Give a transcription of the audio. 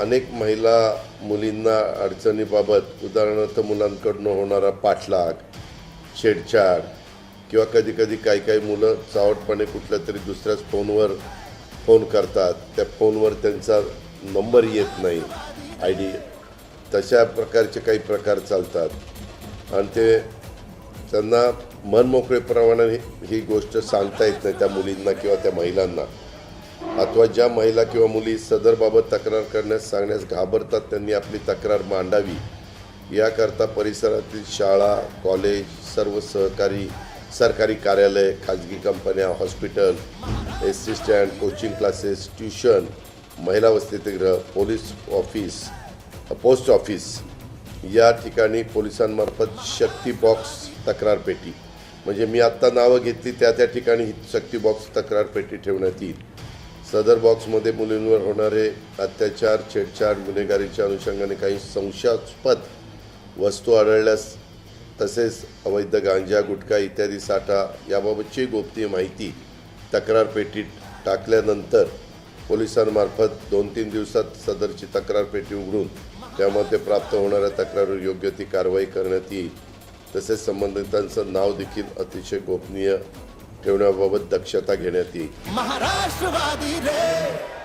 अनेक महिला मुलींना अडचणीबाबत उदाहरणार्थ मुलांकडनं होणारा पाठलाग छेडछाड किंवा कधी कधी काही काही मुलं चावटपणे कुठल्या तरी दुसऱ्याच फोनवर फोन करतात. त्या फोनवर त्यांचा नंबर येत नाही. आय डी तशा प्रकारचे काही प्रकार चालतात. आणि ते त्यांना मनमोकळेप्रमाणे ही गोष्ट सांगता येत नाही त्या मुलींना किंवा त्या महिलांना. अथवा ज्या महिला किंवा मुली सदरबाबत तक्रार करण्यास सांगण्यास घाबरतात त्यांनी आपली तक्रार मांडावी. याकरता परिसरातील शाळा कॉलेज सर्व सहकारी सरकारी कार्यालय खाजगी कंपन्या hospital S T stand coaching classes tuition महिला वसतिगृह पोलीस ऑफिस पोस्ट ऑफिस या ठिकाणी पोलिसांमार्फत शक्ती बॉक्स तक्रार पेटी. म्हणजे मी आत्ता नावं घेतली त्या त्या ठिकाणी ही शक्ती बॉक्स तक्रार पेटी ठेवण्यात येईल. सदर बॉक्समध्ये मुलींवर होणारे अत्याचार छेडछाड गुन्हेगारीच्या अनुषंगाने काही संशयास्पद वस्तू आढळल्यास तसेच अवैध गांजा गुटखा इत्यादी साठा याबाबतची गोपनीय माहिती तक्रार पेटीत टाकल्यानंतर पोलिसांमार्फत दोन तीन दिवसात सदरची तक्रार पेटी उघडून त्यामध्ये प्राप्त होणाऱ्या तक्रारीवर योग्य ती कारवाई करण्यात येईल. तसेच संबंधितांचं नाव देखील अतिशय गोपनीय ठेवण्याबाबत दक्षता घेण्यात येईल. महाराष्ट्रवादी रे!